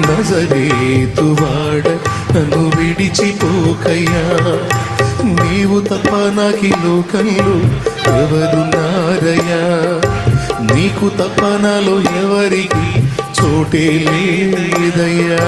నజరేతువాడ నన్ను విడిచిపోకయ్యా. నీవు తప్ప నాకి లోకంలో ఎవరున్నారయ్యా నీకు తప్ప నాలో ఎవరికి చోటే లేదయ్యా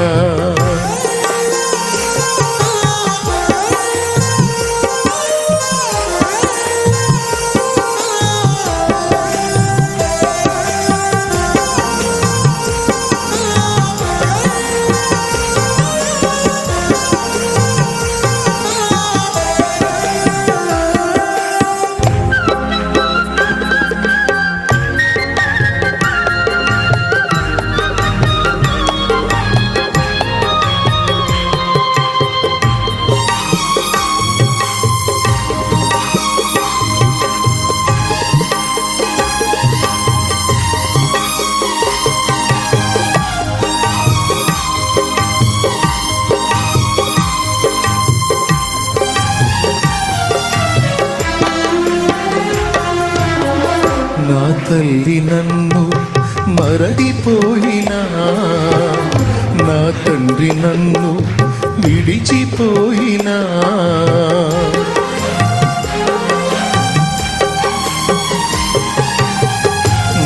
తల్లి నన్ను మరడిపోయినా నా తండ్రి నన్ను విడిచిపోయినా.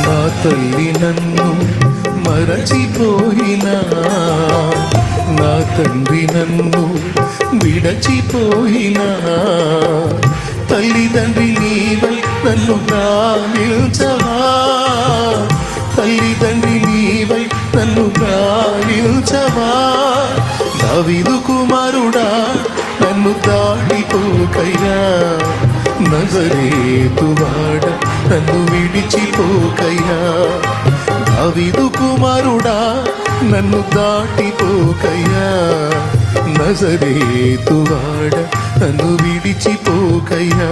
నా తల్లి నన్ను మరచిపోయినా నా తండ్రి నన్ను విడచిపోయినా. తల్లిదండ్రి నీవల్ నన్ను గాలించవా తల్లిదండ్రి నీవై నన్ను గాలించవా దావిదు కుమారుడా నన్ను దాటిపోకయ్యా నజరేతువాడ నన్ను విడిచిపోకయ్యా దావిదు కుమారుడా నన్ను దాటిపోకయ్యా నజరేతువాడ నన్ను విడిచిపోకయ్యా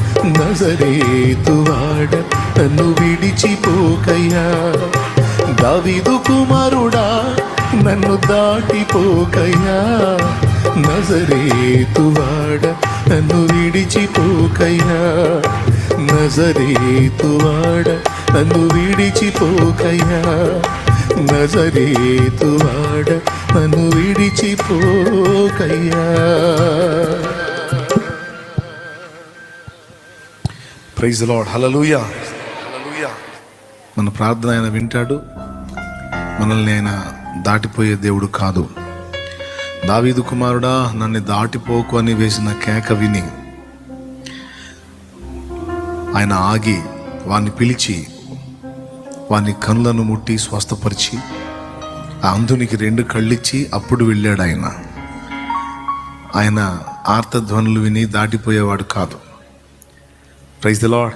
నజరేతువాడ నన్ను విడిచిపోకయ్యా. దావిదు కుమారుడా నన్ను దాటిపోకయ్యా. నజరేతువాడ నన్ను విడిచిపోకయ్యా. నజరేతువాడ నన్ను విడిచిపోకయ్యా. నజరేతువాడ నన్ను విడిచిపోకయ్యా. ప్రైజ్ లాడ్ హలలుయా మన ప్రార్థన ఆయన వింటాడు. మనల్ని ఆయన దాటిపోయే దేవుడు కాదు. దావీదు కుమారుడా నన్ను దాటిపోకు అని వేసిన కేక విని ఆయన ఆగి వాణ్ణి పిలిచి వాని కనులను ముట్టి స్వస్థపరిచి ఆ అంధునికి రెండు కళ్ళిచ్చి అప్పుడు వెళ్ళాడు ఆయన. ఆయన ఆర్తధ్వనులు విని దాటిపోయేవాడు కాదు. ప్రైజ్ ద లాడ్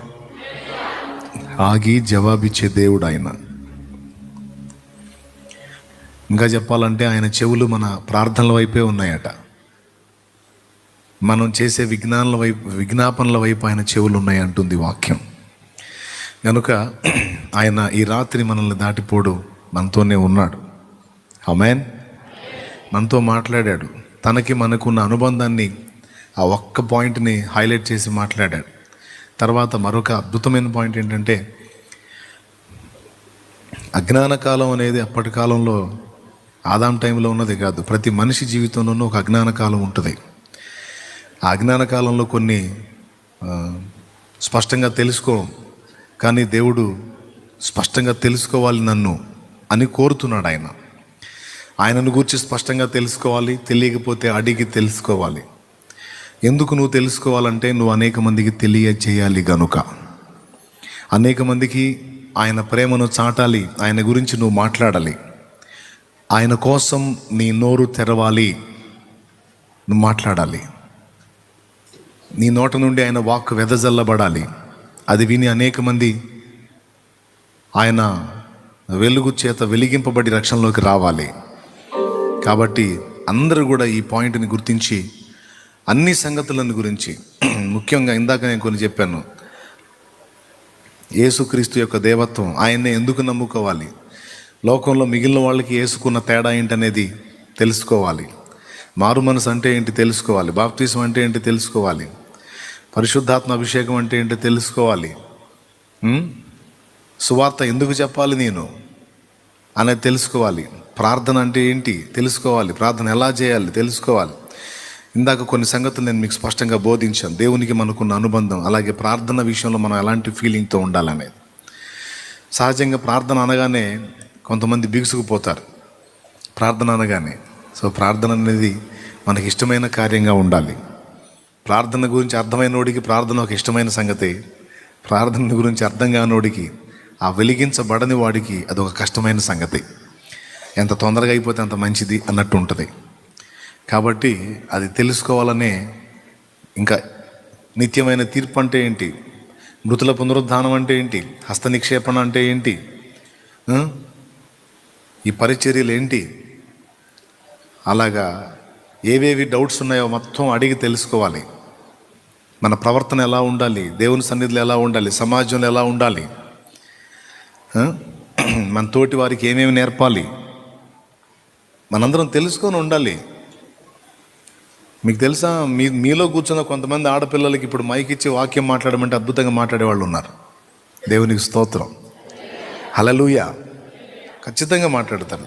ఆగి జవాబిచ్చే దేవుడు ఆయన ఇంకా చెప్పాలంటే ఆయన చెవులు మన ప్రార్థనల వైపే ఉన్నాయట. మనం చేసే విజ్ఞానాల వైపు విజ్ఞాపనల వైపు ఆయన చెవులు ఉన్నాయి అంటుంది వాక్యం. కనుక ఆయన ఈ రాత్రి మనల్ని దాటిపోడు మనతోనే ఉన్నాడు. అమెన్ మనతో మాట్లాడాడు. తనకి మనకున్న అనుబంధాన్ని ఆ ఒక్క పాయింట్ని హైలైట్ చేసి మాట్లాడాడు. తర్వాత మరొక అద్భుతమైన పాయింట్ ఏంటంటే అజ్ఞాన కాలం అనేది అప్పటి కాలంలో ఆదాం టైంలో ఉన్నది కాదు. ప్రతి మనిషి జీవితంలోనూ ఒక అజ్ఞాన కాలం ఉంటుంది. ఆ అజ్ఞాన కాలంలో కొన్ని స్పష్టంగా తెలుసుకో కానీ దేవుడు స్పష్టంగా తెలుసుకోవాలి నన్ను అని కోరుతున్నాడు ఆయన. ఆయనను గురించి స్పష్టంగా తెలుసుకోవాలి తెలియకపోతే అడిగి తెలుసుకోవాలి. ఎందుకు నువ్వు తెలుసుకోవాలంటే నువ్వు అనేక మందికి తెలియచేయాలి గనుక. అనేక మందికి ఆయన ప్రేమను చాటాలి ఆయన గురించి నువ్వు మాట్లాడాలి. ఆయన కోసం నీ నోరు తెరవాలి నువ్వు మాట్లాడాలి. నీ నోట నుండి ఆయన వాక్ వెదజల్లబడాలి. అది విని అనేక మంది ఆయన వెలుగు చేత వెలిగింపబడి రక్షణలోకి రావాలి. కాబట్టి అందరూ కూడా ఈ పాయింట్ని గుర్తించి అన్ని సంగతులను గురించి ముఖ్యంగా ఇందాక నేను కొన్ని చెప్పాను. యేసుక్రీస్తు యొక్క దేవత్వం ఆయన్నే ఎందుకు నమ్ముకోవాలి? లోకంలో మిగిలిన వాళ్ళకి వేసుకున్న తేడా ఏంటనేది తెలుసుకోవాలి. మారు మనసు అంటే ఏంటి తెలుసుకోవాలి? బాప్తీసం అంటే ఏంటి తెలుసుకోవాలి? పరిశుద్ధాత్మ అభిషేకం అంటే ఏంటి తెలుసుకోవాలి? సువార్త ఎందుకు చెప్పాలి నేను? అనేది తెలుసుకోవాలి. ప్రార్థన అంటే ఏంటి? తెలుసుకోవాలి. ప్రార్థన ఎలా చేయాలి? తెలుసుకోవాలి. ఇందాక కొన్ని సంగతులు నేను మీకు స్పష్టంగా బోధించాను. దేవునికి మనకున్న అనుబంధం అలాగే ప్రార్థన విషయంలో మనం ఎలాంటి ఫీలింగ్తో ఉండాలనేది. సహజంగా ప్రార్థన అనగానే కొంతమంది బిగుసుకుపోతారు. ప్రార్థన అనగానే. సో ప్రార్థన అనేది మనకి ఇష్టమైన కార్యంగా ఉండాలి. ప్రార్థన గురించి అర్థమైనోడికి ప్రార్థన ఒక ఇష్టమైన సంగతి. ప్రార్థన గురించి అర్థం కానోడికి ఆ వెలిగించబడని వాడికి అది ఒక కష్టమైన సంగతి. ఎంత తొందరగా అయిపోతే అంత మంచిది అన్నట్టు ఉంటుంది. కాబట్టి అది తెలుసుకోవాలనే ఇంకా నిత్యమైన తీర్పు అంటే ఏంటి? మృతుల పునరుద్ధానం అంటే ఏంటి? హస్త నిక్షేపణ అంటే ఏంటి? ఈ పరిచర్యలు ఏంటి? అలాగా ఏవేవి డౌట్స్ ఉన్నాయో మొత్తం అడిగి తెలుసుకోవాలి. మన ప్రవర్తన ఎలా ఉండాలి? దేవుని సన్నిధిలో ఎలా ఉండాలి? సమాజంలో ఎలా ఉండాలి? మన తోటి వారికి ఏమేమి నేర్పాలి? మనందరం తెలుసుకొని ఉండాలి. మీకు తెలుసా? మీ మీలో కూర్చున్న కొంతమంది ఆడపిల్లలకి ఇప్పుడు మైక్ ఇచ్చి వాక్యం మాట్లాడమంటే అద్భుతంగా మాట్లాడే వాళ్ళు ఉన్నారు. దేవునికి స్తోత్రం. హలలుయ ఖచ్చితంగా మాట్లాడతారు.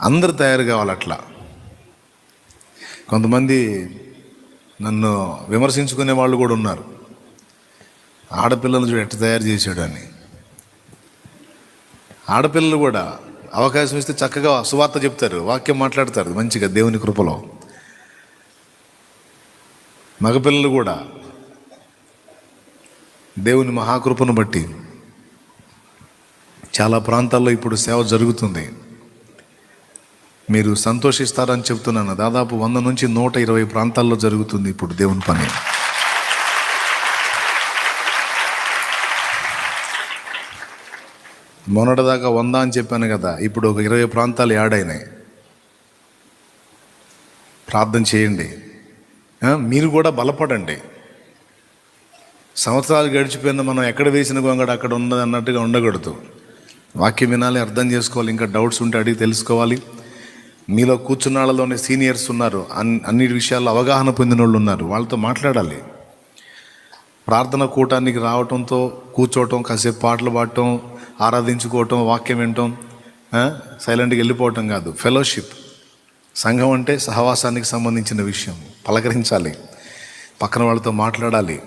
అందరు తయారు కావాలి అట్లా. కొంతమంది నన్ను విమర్శించుకునే వాళ్ళు కూడా ఉన్నారు. ఆడపిల్లలు చూడు ఎట్ట తయారు చేశాడు అని. ఆడపిల్లలు కూడా అవకాశం ఇస్తే చక్కగా సువార్త చెప్తారు వాక్యం మాట్లాడతారు మంచిగా దేవుని కృపలో. మగపిల్లలు కూడా దేవుని మహాకృపను బట్టి చాలా ప్రాంతాల్లో ఇప్పుడు సేవ జరుగుతుంది. మీరు సంతోషిస్తారని చెప్తున్నాను. దాదాపు వంద నుంచి నూట ఇరవై ప్రాంతాల్లో జరుగుతుంది ఇప్పుడు దేవుని పని. మొన్నటిదాకా వంద అని చెప్పాను కదా ఇప్పుడు ఒక ఇరవై ప్రాంతాలు యాడ్ అయినాయి. ప్రార్థన చేయండి. మీరు కూడా బలపడండి. సంవత్సరాలు గడిచిపోయిన మనం ఎక్కడ వేసిన గొంగడ అక్కడ ఉన్నది అన్నట్టుగా ఉండకూడదు. వాక్యం వినాలి అర్థం చేసుకోవాలి ఇంకా డౌట్స్ ఉంటే అడిగి తెలుసుకోవాలి. మీలో కూర్చున్న వాళ్ళలోనే సీనియర్స్ ఉన్నారు అన్ అన్ని విషయాల్లో అవగాహన పొందిన వాళ్ళు ఉన్నారు వాళ్ళతో మాట్లాడాలి. ప్రార్థన కూటానికి రావటంతో కూర్చోవటం కాసేపు పాటలు పాడటం ఆరాధించుకోవటం వాక్యం వినటం సైలెంట్గా వెళ్ళిపోవటం కాదు ఫెలోషిప్. సంఘం అంటే సహవాసానికి సంబంధించిన విషయం. పలకరించాలి. పక్కన వాళ్ళతో మాట్లాడాలి.